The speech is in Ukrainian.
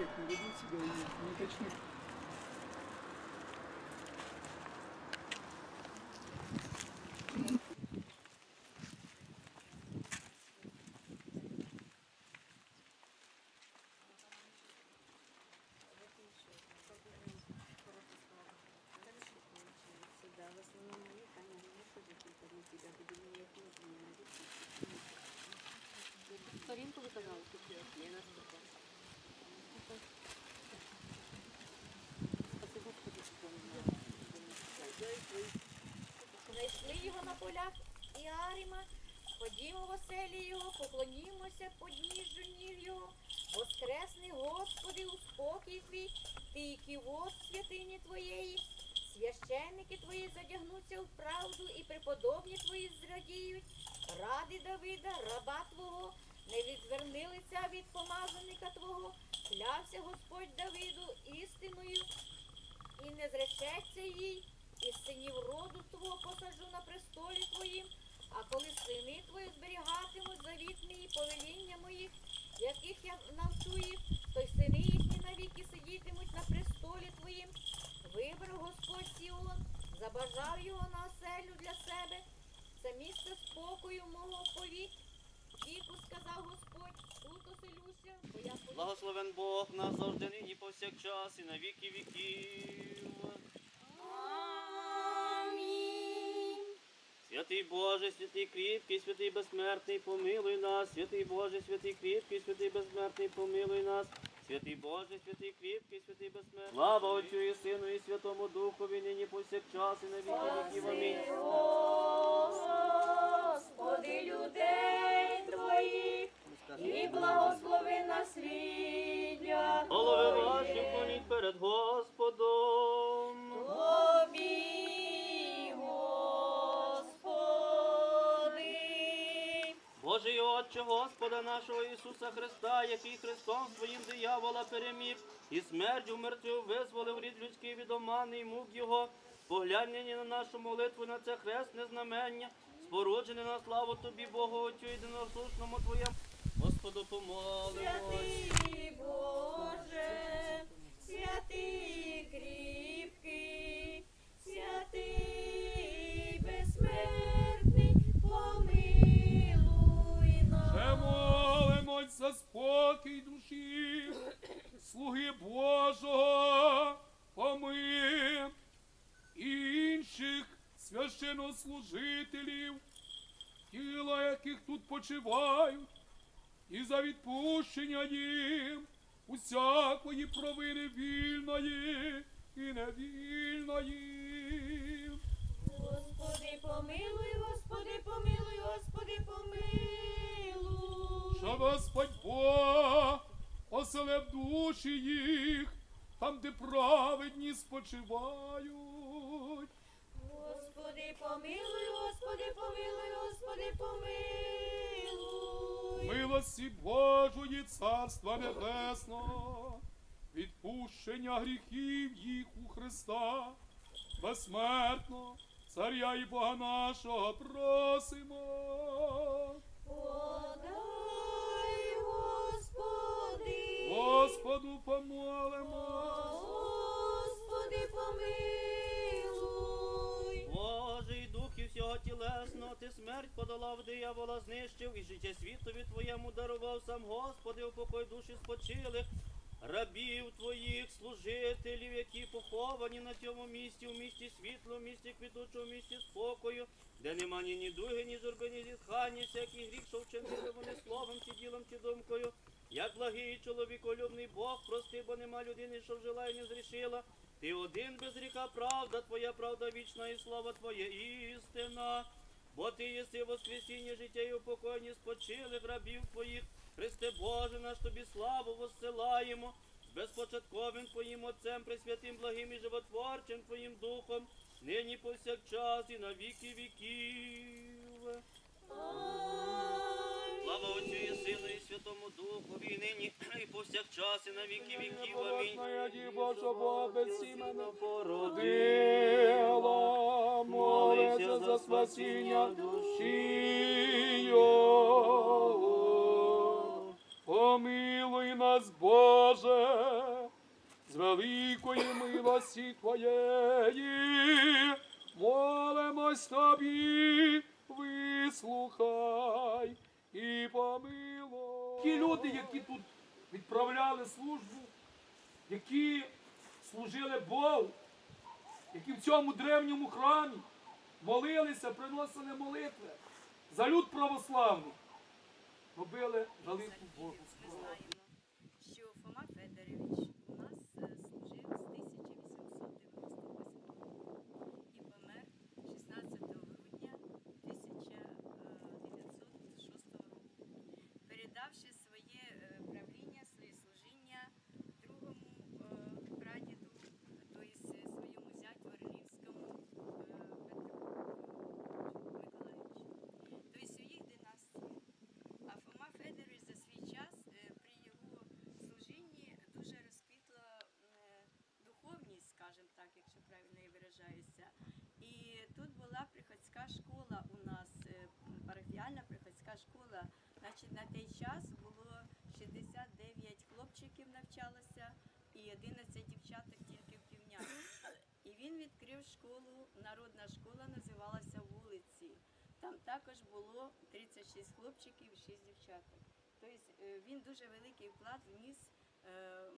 не ведут себя и не точны. Да, в основном они, конечно, не ходят только на тебя, буду мне их не найти. Сторінку виказали? Я наступила. Знайшли його на полях Іаріма, ходімо в оселі його, поклонімося подніжжю ніг його. Воскресний Господи, у спокій твій, ти і ківот святині твоєї. Священники твої задягнуться в правду і преподобні твої зрадіють. Ради Давида, раба твого, не відверни лиця від помазаника твого, клявся Господь Давиду істиною і не зречеться їй, і синів роду твого посаджу на престолі твоїм, а коли сини твої зберігатимуть завіт мій, повеління моїх, яких я навчу їх, то й сини їхні навіки сидітимуть на престолі твоїм. Вибрав Господь Сіон, забажав його на оселю для себе. Це місце спокою мого повік. Віку сказав Господь, тут оселюся, бо я полюблю Благословен Бог нас завжди нині повсякчас і на віки віків. Амінь. Святий Боже, святий кріпкий, святий безсмертний, помилуй нас, святий Боже, святий кріпкий, святий безсмертний, помилуй нас. Святий Боже, святий кріпкий, святий безсмертний. Слава Отцю і Сину і Святому Духові, нині повсякчас і на віки віків. Амінь. Господи, людей твоїх, і благослови насліддя Голови ваші вклоніть перед Господом. Тобі, Господи. Божий Отче Господа нашого Ісуса Христа, який Христом своїм диявола переміг, і смертю мертвів визволив рід людський від омани і мук Його, поглянь нині на нашу молитву, на це хресне знамення, споруджене на славу Тобі, Богу Отцю єдиносушному Твоєму. Господу помолимо. Святий Боже, святий кріпкий, святий безсмертний, помилуй Ще нас. молимось за спокій душі, слуги Божого, помив і інших священнослужителів, тіла яких тут почивають, і за відпущення їм усякої провини вільної і невільної. Господи, помилуй, Господи, помилуй, Господи, помилуй. Що Господь Бог оселив душі їх, там, де праведні спочивають. Господи, помилуй, Господи, помилуй, Господи, помилуй. Милості Божої Царства Небесного, відпущення гріхів їх у Христа, безсмертно, Царя і Бога нашого просимо. Подай, Господи. Господу смерть подолав, диявола знищив, і життя світові твоєму дарував сам Господи, упокой душі спочилих, рабів твоїх, служителів, які поховані на цьому місці, у місті світло, в місті квітучого, в місті спокою, де нема ні, ні дуги, ні журби, ні зітхання, всякий гріх, що вчинили вони словом, чи ділом, чи думкою. Як благий чоловіколюбний Бог, прости, бо нема людини, що вжила і не зрішила. Ти один без гріха, правда, твоя правда вічна і слава твоя істина. Бо ти єси воскресіння життя і упокоєння спочилих рабів твоїх. Христе Боже, наш тобі славу воссилаємо. З безпочатковим Твоїм Отцем, Пресвятим, благим і животворчим Твоїм Духом, нині повсякчас і на віки віків. Слава Отцю і Сину і Святому Духові, і нині і повсякчас і на віки віків. Амінь. Непорочна діва, що Бога породила, молиться за спасіння душі його. Помилуй нас, Боже, з великої милості Твоєї, молимось Тобі, вислухай. Ті люди, які тут відправляли службу, які служили Богу, які в цьому древньому храмі молилися, приносили молитви за люд православний, робили велику Божу правильно я виражаюся. І тут була приходська школа у нас, е, парафіальна приходська школа. Значить, на той час було 69 хлопчиків навчалося і 11 дівчаток тільки в півняні. І він відкрив школу, народна школа називалася вулиці. Там також було 36 хлопчиків і 6 дівчаток. Тобто е, він дуже великий вклад вніс е,